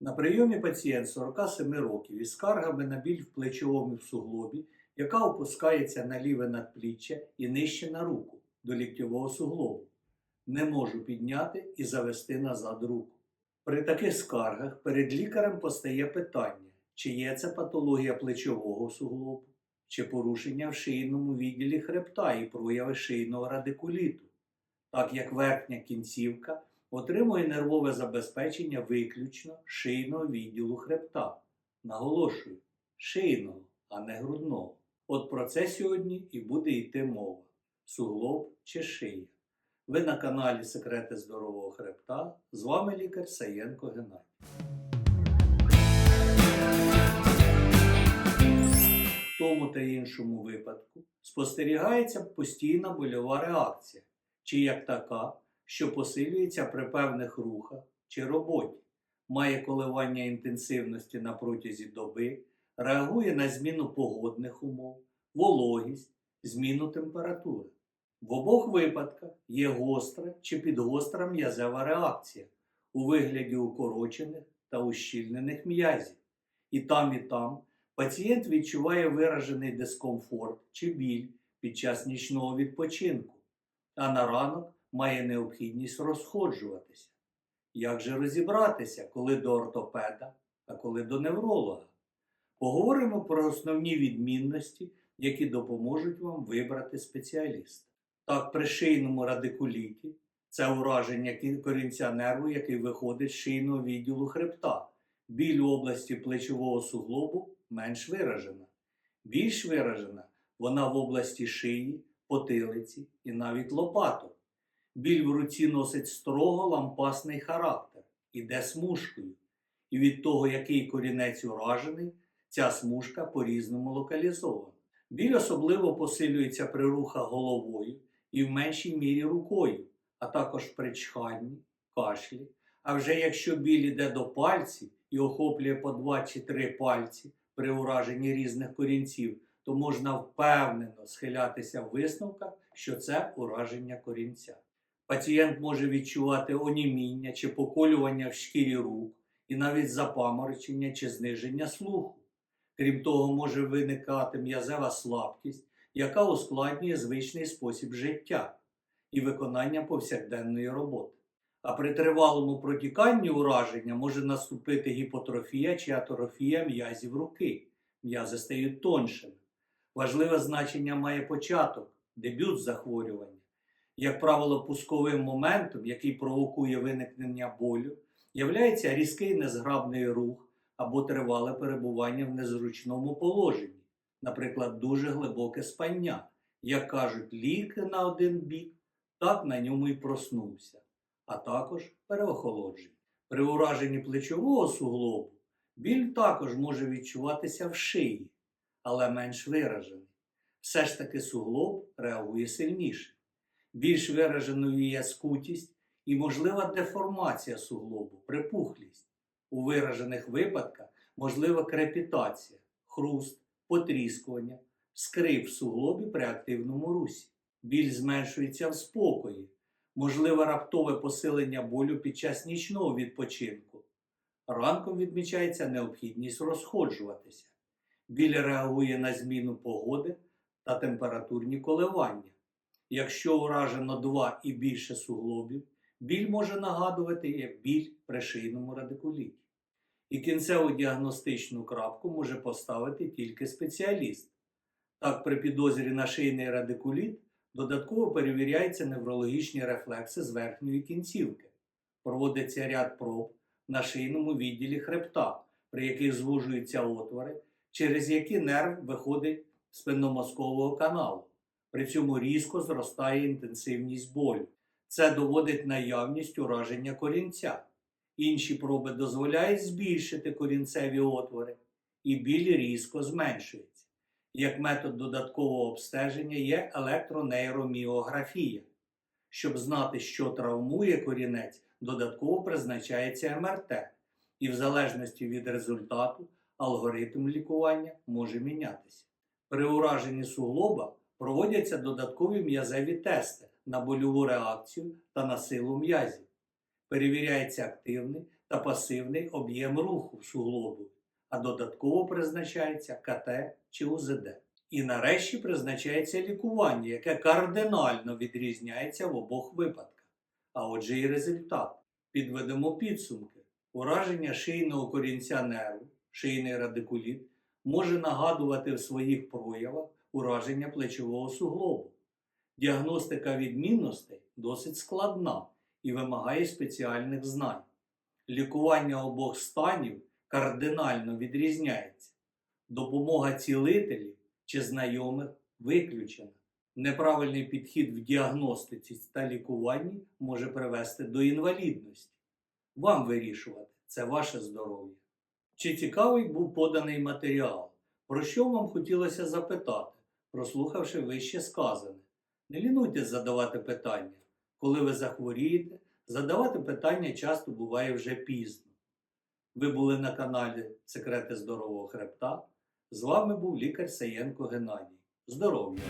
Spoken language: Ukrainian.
На прийомі пацієнт 47 років із скаргами на біль в плечовому суглобі, яка опускається на ліве надпліччя і нижче на руку до ліктьового суглобу. Не можу підняти і завести назад руку. При таких скаргах перед лікарем постає питання, чи є це патологія плечового суглобу, чи порушення в шийному відділі хребта і прояви шийного радикуліту, так як верхня кінцівка отримує нервове забезпечення виключно шийного відділу хребта. Наголошую, шийного, а не грудного. От про це сьогодні і буде йти мова: суглоб чи шия. Ви на каналі Секрети здорового хребта. З вами лікар Саєнко Геннадій. В тому та іншому випадку спостерігається постійна больова реакція, чи як така, що посилюється при певних рухах чи роботі, має коливання інтенсивності на протязі доби, реагує на зміну погодних умов, вологість, зміну температури. В обох випадках є гостра чи підгостра м'язева реакція у вигляді укорочених та ущільнених м'язів. І там, і там пацієнт відчуває виражений дискомфорт чи біль під час нічного відпочинку, а на ранок має необхідність розходжуватися. Як же розібратися, коли до ортопеда, а коли до невролога? Поговоримо про основні відмінності, які допоможуть вам вибрати спеціаліста. Так, при шийному радикуліті це ураження корінця нерву, який виходить з шийного відділу хребта. Біль в області плечового суглобу менш виражена. Більш виражена вона в області шиї, потилиці і навіть лопаток. Біль в руці носить строго лампасний характер, іде смужкою. І від того, який корінець уражений, ця смужка по-різному локалізована. Біль особливо посилюється при рухах головою і в меншій мірі рукою, а також при чханні, кашлі. А вже якщо біль іде до пальців і охоплює по два чи три пальці при ураженні різних корінців, то можна впевнено схилятися в висновках, що це ураження корінця. Пацієнт може відчувати оніміння чи поколювання в шкірі рук, і навіть запаморочення чи зниження слуху. Крім того, може виникати м'язева слабкість, яка ускладнює звичний спосіб життя і виконання повсякденної роботи. А при тривалому протіканні ураження може наступити гіпотрофія чи атрофія м'язів руки. М'язи стають тоншими. Важливе значення має початок, дебют захворювання. Як правило, пусковим моментом, який провокує виникнення болю, являється різкий незграбний рух або тривале перебування в незручному положенні, наприклад, дуже глибоке спання. Як кажуть, ліки на один бік, так на ньому й проснувся, а також переохолодження. При ураженні плечового суглобу біль також може відчуватися в шиї, але менш виражений. Все ж таки суглоб реагує сильніше. Більш вираженою є скутість і можлива деформація суглобу, припухлість. У виражених випадках можлива крепітація, хруст, потріскування, скрип в суглобі при активному русі. Біль зменшується в спокої, можливе раптове посилення болю під час нічного відпочинку. Ранком відмічається необхідність розходжуватися. Біль реагує на зміну погоди та температурні коливання. Якщо уражено два і більше суглобів, біль може нагадувати як біль при шийному радикуліті. І кінцеву діагностичну крапку може поставити тільки спеціаліст. Так, при підозрі на шийний радикуліт додатково перевіряються неврологічні рефлекси з верхньої кінцівки. Проводиться ряд проб на шийному відділі хребта, при яких звужуються отвори, через які нерв виходить з спинномозкового каналу. При цьому різко зростає інтенсивність болю. Це доводить наявність ураження корінця. Інші проби дозволяють збільшити корінцеві отвори, і біль різко зменшується. Як метод додаткового обстеження є електронейроміографія. Щоб знати, що травмує корінець, додатково призначається МРТ, і в залежності від результату алгоритм лікування може мінятися. При ураженні суглоба проводяться додаткові м'язеві тести на больову реакцію та на силу м'язів. Перевіряється активний та пасивний об'єм руху в суглобу, а додатково призначається КТ чи УЗД. І нарешті призначається лікування, яке кардинально відрізняється в обох випадках. А отже і результат. Підведемо підсумки. Ураження шийного корінця нерву, шийний радикуліт, може нагадувати в своїх проявах ураження плечового суглобу. Діагностика відмінностей досить складна і вимагає спеціальних знань. Лікування обох станів кардинально відрізняється. Допомога цілителів чи знайомих виключена. Неправильний підхід в діагностиці та лікуванні може привести до інвалідності. Вам вирішувати це ваше здоров'я. Чи цікавий був поданий матеріал? Про що вам хотілося запитати, прослухавши вище сказане? Не лінуйтесь задавати питання. Коли ви захворієте, задавати питання часто буває вже пізно. Ви були на каналі Секрети здорового хребта. З вами був лікар Саєнко Геннадій. Здоров'я!